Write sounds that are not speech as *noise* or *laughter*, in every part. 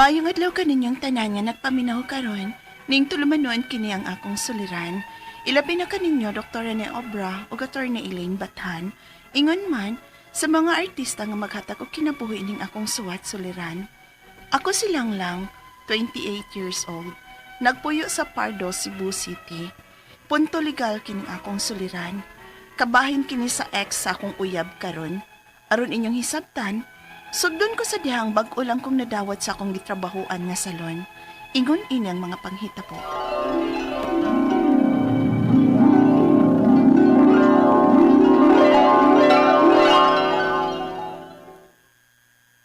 Mayong adlaw ka ninyong tanan nga nagpaminaw karon, ning tulumanon kini ang akong suliran. Ilabi na kaninyo Dr. Rene Obra o na Elaine Bathan. Ingon man, sa mga artista nga maghatag og kinabuhi ning akong suwat suliran. Ako silang lang, 28 years old. Nagpuyo sa Pardo, Cebu City. Punto legal kining akong suliran. Kabahin kini sa ex sa akong uyab karon. Aron inyong hisabtan, sugdon ko sa dihang bag-o lang kong nadawat sa akong gitrabahoan nga salon. Ingon ini ang mga panghita po.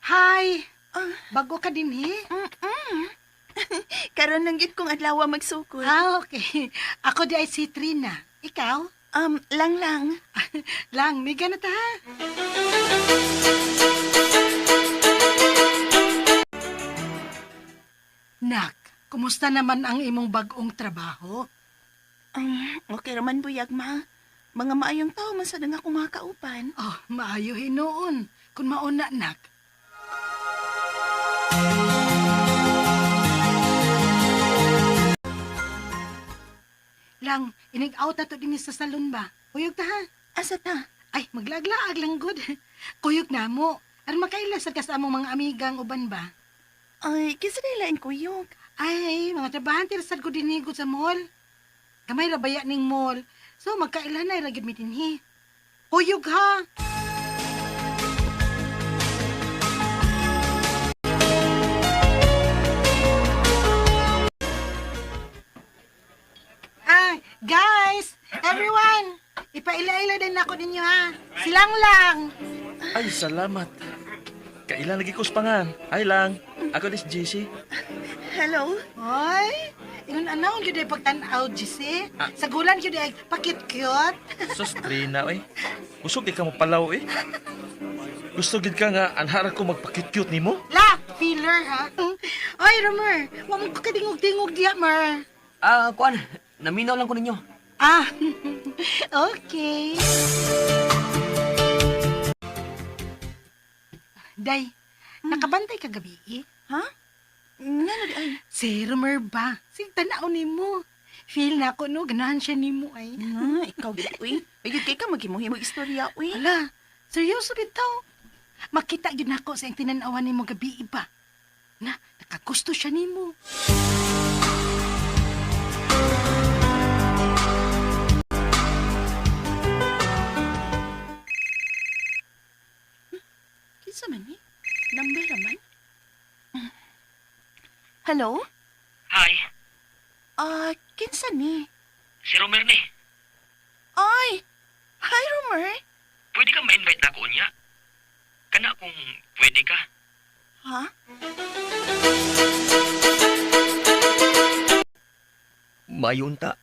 Hi! Ah, Bago ka din, he? *laughs* karon lang gid kong adlaw magsukod. Ah, okay. *laughs* Ako di ay si Trina. Ikaw? Um, lang lang. *laughs* Lang, may ganat ha? Kumusta naman ang imong bagong trabaho? Um, okay raman buyag ma. Mga maayong tao man sa nga mga kaupan. Oh, maayo hinoon. Kung mauna, nak. Lang, inig-out na to din sa salon ba? Uyog ta ha? Asa ta? Ay, maglaglaag lang good. *laughs* Kuyog na mo. Aron makailasad ka sa among mga amigang uban ba? Ay, kisa nilain kuyog. Ay, mga trabahante rasad ko dinigod sa mall. Kamay rabaya ning mall. So, magkailan na iragid mitinhi. Kuyog ha! Ah, guys! Everyone! Ipaila-ila din ako ninyo ha. Silang lang! Ay, salamat. Kailan lagi kuspangan? Ay lang. Ako dis GC. Hello? Hoy! Ingon ano yun ay pagtanaw, Jesse? Sa gulan yun ay pakit-cute. *laughs* Sus, Trina, eh. Usog di ka mo palaw, eh. Gusto gid ka nga anhara ko magpakit-cute nimo? La! Filler, ha? Oy, Romer! Huwag mo kadingog-dingog diya, Mer. Ah, kuan, naminaw lang ko ninyo. Ah, *laughs* okay. Day, nakabantay ka gabi eh? Ha? Nga na di ay. Si Romer ba? Si tanaw ni mo. Feel na ako, no? Ganahan siya ni mo ay. Na, ikaw gid uy. Ayun kay ka magimuhi mo istorya uy. Ala, seryoso bitaw. Makita yun ako sa iyong tinanawan ni mo gabi iba. Na, nakagusto siya ni mo. Hello? Hi, Ah, kinsa ni? si Romer ni. Ay! Hi, Romer. Pwede ka ma-invite na ako niya? Kana kung pwede ka. Ha? Mayunta.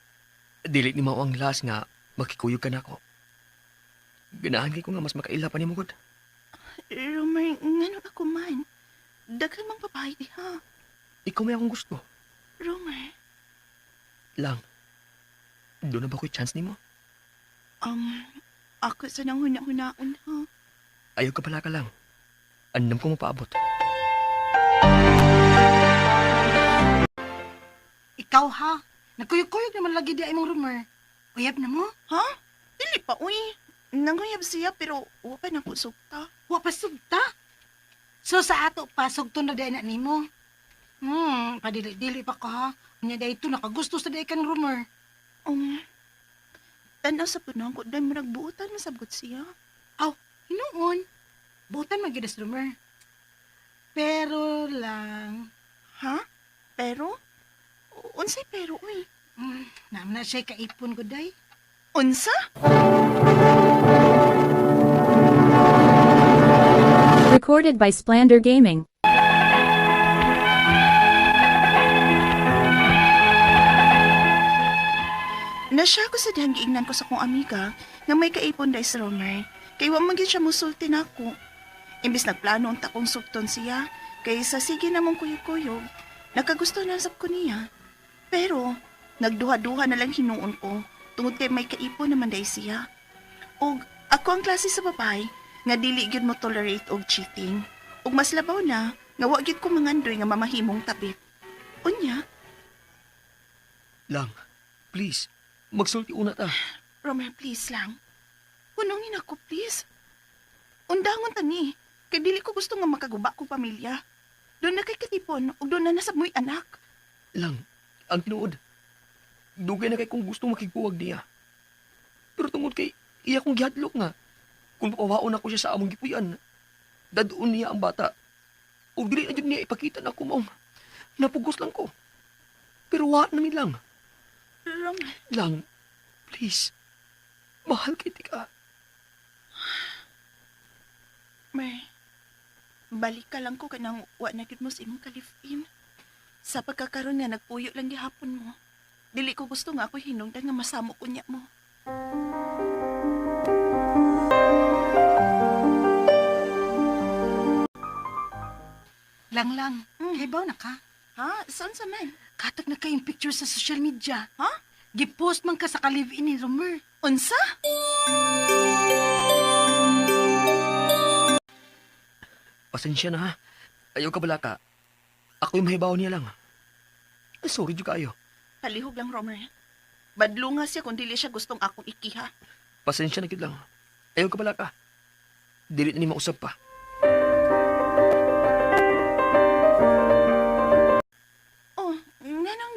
Dili ni mao ang last nga makikuyog ka na ako. Ganahan kay ko nga mas makaila pa ni mo gud. Romer, ngano ako man? Daghan mang babae di ha. Ikaw may akong gusto. Romer, Lang. Doon na ba ko'y chance ni mo? um, ako sa nang huna-hunaon ha. Ayaw ka pala ka lang. Andam ko mapaabot. Ikaw ha? Nagkuyog-kuyog naman lagi di ay mong Romer. Uyab na mo? Ha? Dili pa, uy. Nanguyab siya pero wa pa na ko sukta. Wa pa sugta. So sa ato pa, sugto na di na nimo. Hmm, padili-dili pa ka ha. Nya dahito nakagusto sa di kang Romer. Um, tanaw sa punong ko, dahil mo nagbuutan masabgot siya. Aw, hinuon. Butan magidas Romer. Pero lang, Ha? Pero? Unsay pero, uy? hmm, naam na siya kaipon ko day. Unsa? Recorded by Splander Gaming. Nasya ko sa dihang giingnan ko sa kong amiga nga may kaipon dahil sa Romer. Kay wa man siya musulti na ako. Imbis nagplano ang takong sukton siya, kay sa sige namong kuyog-kuyog, nakagusto na sab ko niya. Pero, nagduha-duha na lang hinuon ko, tungod kay may kaipon naman dahil siya. Og ako ang klase sa babae, nga dili gyud mo tolerate og cheating. Ug mas labaw na, nga wa gyud ko mangandoy nga mamahimong tabit. Unya, Lang, please, magsulti una ta. Romer, please lang. Hunongin ako, please. Undangon tani, kay dili ko gusto nga makaguba ko pamilya. Doon na kay katipon, ug doon na nasa mo'y anak. Lang, ang tinuod. Dugay na kay kung gusto makiguwag niya. Pero tungod kay iya kong gihadlok nga. Kung papawaon ako siya sa among gipuyan, dadoon niya ang bata. O dili na niya ipakita na ako napugos lang ko. Pero wa namin lang. Romer, Lang, please. Mahal kita ka. Mer, balik ka lang ko kanang wa na mo sa imong kalifin. Sa pagkakaroon nga nagpuyo lang gihapon mo. Dili ko gusto nga ako hinungdan nga masamo kunya mo. Lang lang. Mm. Kay na ka. Ha? Saan sa man? Katag na kayong picture sa social media. Ha? Gipost man ka sa ka-live-in ni Romer. Unsa? Pasensya na ha. Ayaw ka bala ka. Ako yung mahibaw niya lang. Ay, sorry juga kayo. Palihog lang, Romer. Badlunga siya kung dili siya gustong akong ikiha. Pasensya na gid lang. Ayaw ka bala ka. Dili na ni mausap pa.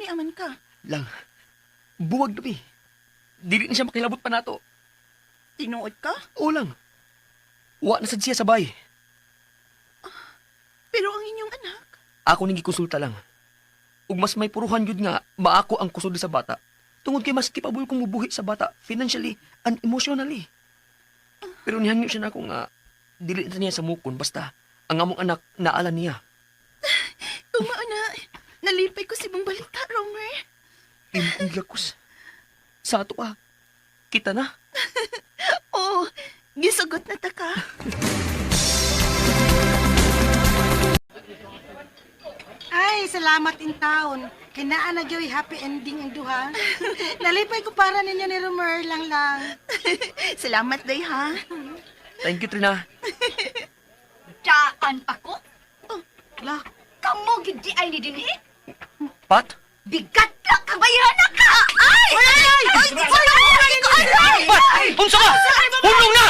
Ni aman ka. Lang. Buwag eh. Dili na siya makilabot pa nato. Tinuod ka? Oo lang. Wa na sad siya sabay. Pero ang inyong anak, Ako ning gikonsulta lang. Ug mas may puruhan yun nga maako ang kusod sa bata. Tungod kay mas kipabul kong mubuhi sa bata financially and emotionally. Pero nihangyo siya na ako nga dili na niya sa mukon basta ang among anak naala niya. Nalipay ko si mong balita, Romer. Imong yakos. Sa ato ah. Kita na. *laughs* Oh, gisugot na ta ka. Ay, salamat in town. Kinaan na Joy, happy ending ang duha. *laughs* Nalipay ko para ninyo ni Romer lang lang. *laughs* Salamat, day, ha? Thank you, Trina. Daan ako? La, Kamu gidi ay ni dinhi? Pat? Bigat na kabayaran na ka! Ay! Ay! Ay! Ay! Ay! Pat! Unsa ka? Hulong na!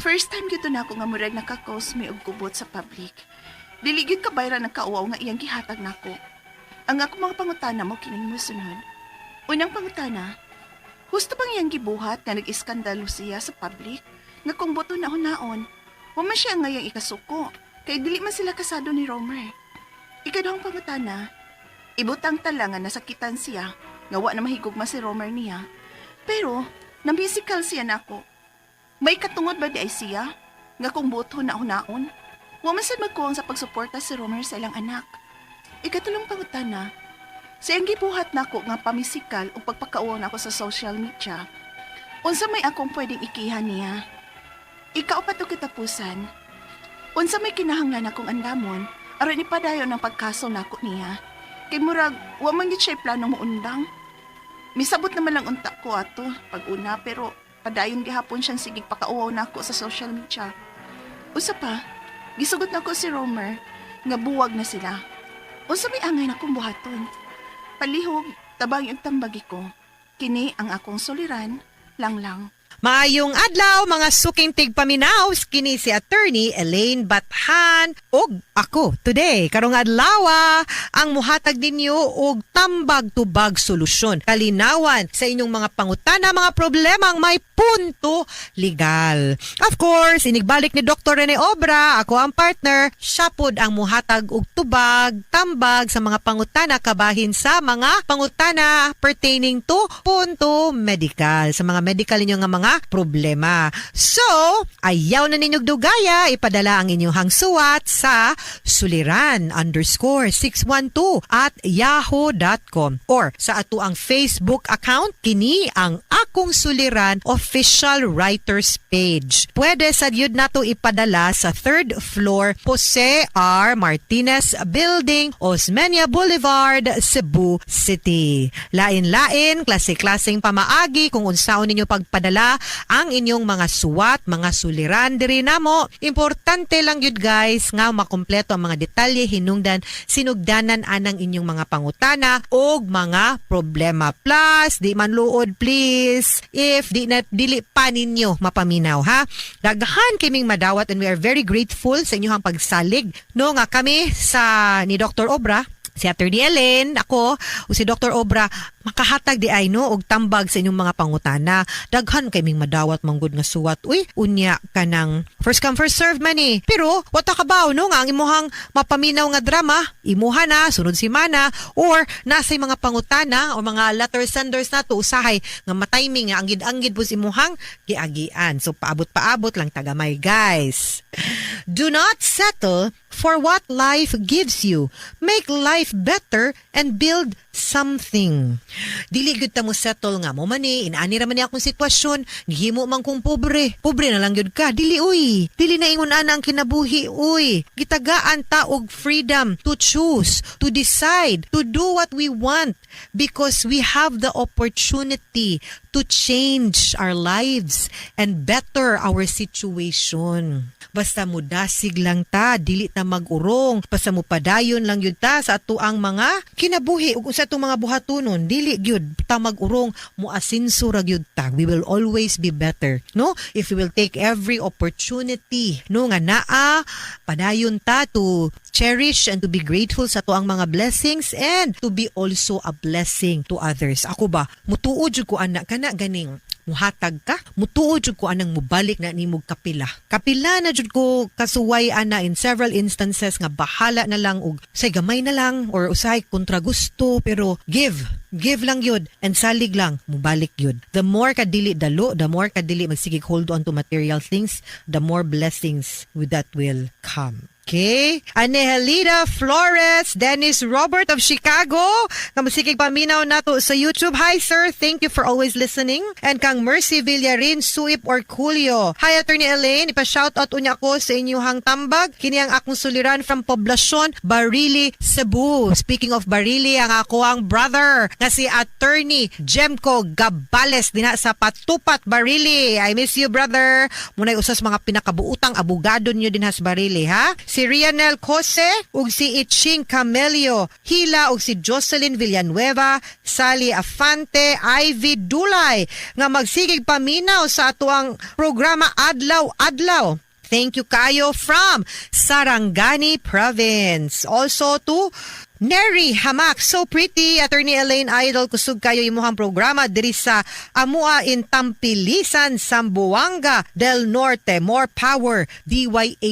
First time gito na ako nga murag nakakos may og kubot sa public. Dili gyud ka bayra ng kauaw nga iyang gihatag nako. Ang ako mga pangutana mo kining musunod. Unang pangutana, husto bang iyang gibuhat nga nag-iskandalo siya sa public nga kung boto na naon, wa man siya nga iyang ikasuko kay dili man sila kasado ni Romer. Ikadong pangutana, ibutang tala nga nasakitan siya nga wa na mahigugma si Romer niya. Pero, namisikal siya nako. May katungod ba di ay siya? Nga kung boto na naon? Wa man sad magkuwang sa pagsuporta si Romer sa ilang anak. Ikatulong pangutana, sa gibuhat nako nga pamisikal o pagpakauwa nako sa social media. Unsa may akong pwedeng ikihan niya? Ikaw pa to kitapusan. Unsa may kinahanglan akong andamon aron ipadayon ang pagkaso nako niya. Kay murag wa man gid siya planong muundang. Misabot naman lang unta ko ato pag-una pero padayon gihapon siyang sigig pakauwaw nako sa social media. Usa pa, gisugot nako si Romer nga buwag na sila. Unsa may angay na kong buhaton? Palihog, tabang yung tambagi ko. Kini ang akong soliran, lang lang. Maayong adlaw mga suking tigpaminaw kini si attorney Elaine Bathan ug ako today karong adlaw ang muhatag ninyo og tambag tubag solusyon kalinawan sa inyong mga pangutana mga problemang may punto legal. Of course, inigbalik ni Dr. Rene Obra, ako ang partner, siya pod ang muhatag og tubag, tambag sa mga pangutana kabahin sa mga pangutana pertaining to punto medical. Sa mga medical ninyo nga mga problema. So, ayaw na ninyong dugaya, ipadala ang inyong hangsuat sa suliran underscore 612 at yahoo.com or sa ato ang Facebook account, kini ang Akong Suliran Official Writers Page. Pwede sa yun na to ipadala sa third floor Jose R. Martinez Building, Osmeña Boulevard, Cebu City. Lain-lain, klase-klaseng pamaagi kung unsaon ninyo pagpadala ang inyong mga suwat, mga suliran diri namo. Importante lang yun guys nga makumpleto ang mga detalye hinungdan sinugdanan anang inyong mga pangutana o mga problema. Plus, di man luod please if di na dili pa ninyo mapaminaw ha. Daghan kiming madawat and we are very grateful sa inyong pagsalig no nga kami sa ni Dr. Obra si Attorney Ellen, ako, o si Dr. Obra, makahatag di ay no, og tambag sa inyong mga pangutana. Daghan kaming madawat manggod nga suwat. Uy, unya ka ng first come first serve man eh. Pero, wata ka ba, no, nga ang imuhang mapaminaw nga drama, imuha na, sunod si mana, or nasa mga pangutana o mga letter senders na to, usahay nga matiming nga anggid-anggid po si imuhang giagian. So, paabot-paabot lang tagamay, guys. Do not settle for what life gives you. Make life better and build something. Dili gyud ta mo settle nga mo man ni inaani ra man akong sitwasyon, gihimo man kong pobre. Pobre na lang gyud ka. Dili uy. Dili na ingon ana ang kinabuhi uy. Gitagaan ta og freedom to choose, to decide, to do what we want because we have the opportunity to change our lives and better our situation. Basta mo dasig lang ta, dili ta magurong, basta mo padayon lang yun ta sa ato ang mga kinabuhi ug sa atong mga buhatonon, dili gyud ta magurong mo asinso ra gyud ta. We will always be better, no? If we will take every opportunity, no nga naa padayon ta to cherish and to be grateful sa to ang mga blessings and to be also a blessing to others. Ako ba, mutuod jud ko anak kana ganing muhatag ka? Mutuod jud ko anang mubalik na nimog kapila. Kapila na jud ko kasuway ana in several instances nga bahala na lang og say gamay na lang or usay kontra gusto pero give give lang yun and salig lang mubalik yun. The more ka dili dalo the more ka dili magsigig hold on to material things the more blessings with that will come Okay. Anehelida Flores, Dennis Robert of Chicago. Kamusikig paminaw nato sa YouTube. Hi sir, thank you for always listening. And kang Mercy Villarin, Suip or Julio. Hi Attorney Elaine, ipa-shoutout unya ko sa inyong tambag. Kini ang akong suliran from Poblacion, Barili, Cebu. Speaking of Barili, ang ako ang brother nga si Attorney Jemco Gabales dina sa Patupat, Barili. I miss you brother. Munay usas mga pinakabuutang abogado nyo din has Barili ha. Si Rianel Cose ug si Iching Camelio, Hila ug si Jocelyn Villanueva, Sally Afante, Ivy Dulay nga magsigig paminaw sa atuang programa Adlaw Adlaw. Thank you kayo from Sarangani Province. Also to Neri Hamak, so pretty. Attorney Elaine Idol, kusog kayo imuhang programa diri sa Amua in Tampilisan, Sambuanga del Norte. More power, DYHPRMN.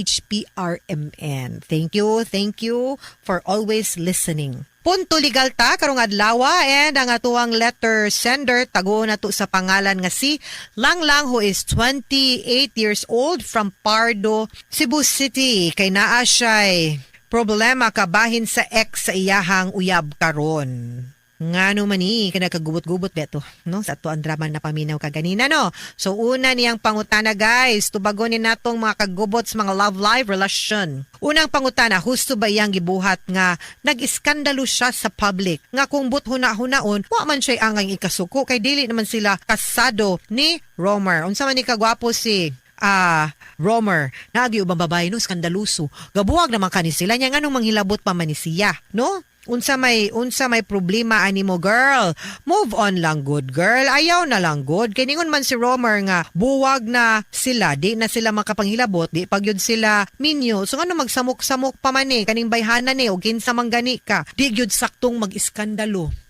Thank you, thank you for always listening. Punto legal ta karong adlaw and ang atuang letter sender tago na to sa pangalan nga si Langlang who is 28 years old from Pardo, Cebu City. Kay naa siya'y problema kabahin sa ex sa iyahang uyab karon. Nga no mani, kana kagubot-gubot beto, no? Sa to ang drama na paminaw kaganina, no? So una niyang pangutana guys, tubagonin natong mga kagubot sa mga love life relation. Unang pangutana, husto ba iyang gibuhat nga nag-iskandalo siya sa public? Nga kung but huna-hunaon, wa man siya angang ikasuko kay dili naman sila kasado ni Romer. Unsa man ni kagwapo si ah Romer, naagi ubang babae no skandaluso. Gabuwag naman kani sila nya nganong manghilabot pa man ni siya, no? Unsa may unsa may problema ani mo girl. Move on lang good girl. Ayaw na lang good. Kay ningon man si Romer nga buwag na sila, di na sila makapanghilabot, di pag yun sila minyo. So ano magsamok-samok pa man eh kaning bayhanan eh, o kinsa man gani ka. Di gyud saktong mag-iskandalo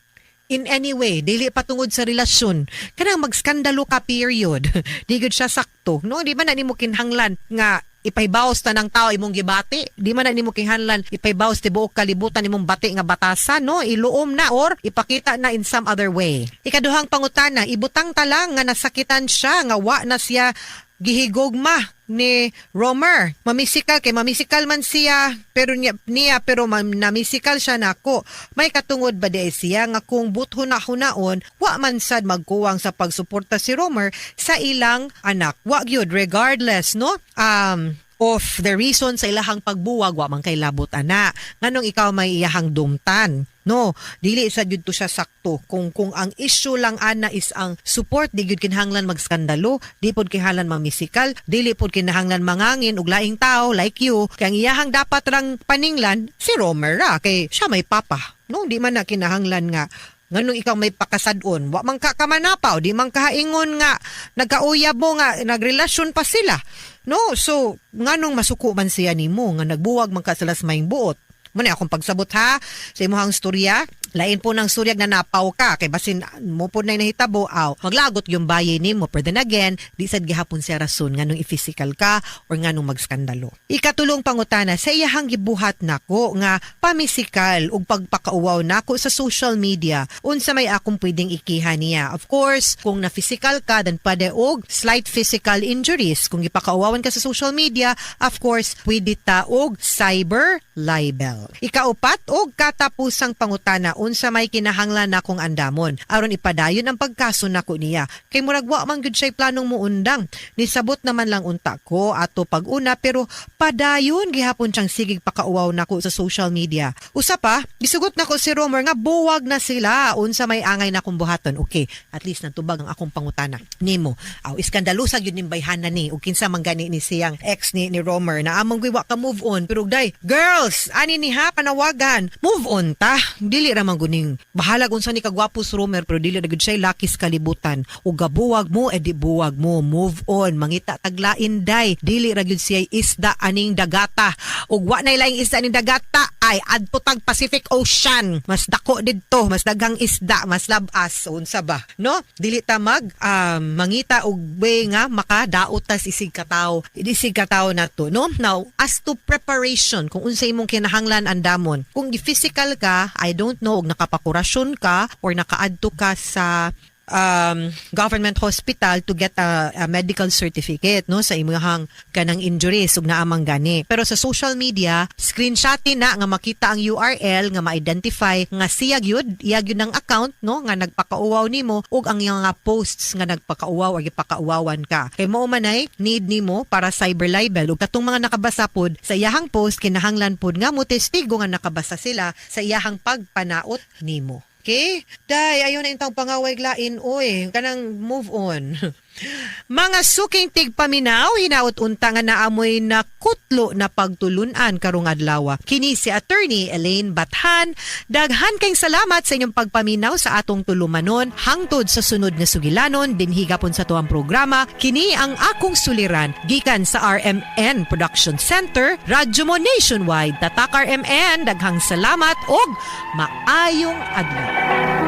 in any way, dili patungod sa relasyon, kanang magskandalo ka period. *laughs* di gud siya sakto, no? Di ba na nimo kinhanglan nga ipaybawas ta ng tao imong gibati. Di man na nimo kinahanglan ipaybawas ti buok kalibutan imong bati nga batasan no, iluom na or ipakita na in some other way. Ikaduhang pangutana, ibutang ta lang nga nasakitan siya nga wa na siya gihigugma ni Romer. Mamisikal kay mamisikal man siya pero niya, niya pero mam, namisikal siya nako. May katungod ba di siya nga kung butho na hunaon wa man sad magkuwang sa pagsuporta si Romer sa ilang anak. Wa gyud regardless no. Um of the reason sa ilahang pagbuwag wa man kay labot ana. Nganong ikaw may iyahang dumtan no? Dili sa jud to siya sakto. Kung kung ang issue lang ana is ang support di gyud kinahanglan magskandalo di pod kinahanglan mamisikal dili pod kinahanglan mangangin og laing tao like you. Kay ang iyahang dapat rang paninglan si Romer ra kay siya may papa. No di man na kinahanglan nga nganong ikaw may pakasadon wa man ka kamanapaw di man kaingon nga nagkauyab mo nga nagrelasyon pa sila. No so nganong masuko man siya nimo nga nagbuwag man ka sa lasmayng buot. Muna akong pagsabot ha? Sa imuhang storya. Lain po ng suryag na napaw ka kay basin mo po na nahitabo aw maglagot yung baye nimo pero then again di sad gihapon siya rason nganong i-physical ka or nganong magskandalo. Ikatulong pangutana sa iyahang gibuhat nako nga pamisikal ug pagpakauwaw nako sa social media unsa may akong pwedeng ikiha niya. Of course, kung na physical ka then pwede og slight physical injuries. Kung ipakauwawan ka sa social media, of course, pwede ta og cyber libel. Ikaupat og katapusang pangutana unsa may kinahanglan na kong andamon. Aron ipadayon ang pagkaso nako niya. Kay murag wa man gyud siya planong muundang. Nisabot naman lang unta ko ato pag-una pero padayon gihapon siyang sigig pakauwaw nako sa social media. Usa pa gisugot nako si Romer nga buwag na sila. Unsa may angay na kong buhaton okay at least natubag ang akong pangutana. Nimo aw iskandalusa gyud ning bayhanan ni ug kinsa man gani ni siyang ex ni, ni Romer. Na among giwa ka move on. Pero day girls ani ni ha panawagan. Move on ta. Dili ra man guning bahala kung sa ni kagwapo si Romer pero dili ra gud siya lakis kalibutan. Ug gabuwag mo edi buwag mo. Move on. Mangita taglain day. Dili ra gyud siya isda aning dagata. Ug wa na laing isda aning dagata. Ay adto tag Pacific Ocean. Mas dako didto mas daghang isda mas labas. Unsa ba? No? Dili ta mag um, mangita og way nga makadaot ta isig kataw isig kataw na to no? Now as to preparation kung unsa imong kinahanglan andamon. Kung physical ka I don't know og nakapakurasyon ka or nakaadto ka sa um, government hospital to get a, a medical certificate no sa imong kanang injuries ug naamang gani. Pero sa social media screenshotin na nga makita ang URL nga ma-identify nga siya gyud iya gyud ng account no nga nagpakauwaw nimo ug ang nga posts nga nagpakauwaw or gipakauwawan ka. Kay mao manay need nimo para cyber libel. Ug katong mga nakabasa pod sa iyahang post kinahanglan pod nga mo testigo nga nakabasa sila sa iyahang pagpanaot nimo Okay? Day, ayaw na intang pangaway glain, oy. Kanang move on. *laughs* Mga suking tigpaminaw, hinaot unta nga naamoy na kutlo na pagtulunan karong adlaw. Kini si attorney Elaine Bathan. Daghan kayong salamat sa inyong pagpaminaw sa atong tulumanon hangtod sa sunod nga sugilanon dinhi gapon sa tuang programa. Kini ang akong suliran gikan sa RMN Production Center, Radyo Mo Nationwide. Tatak RMN, daghang salamat og maayong adlaw.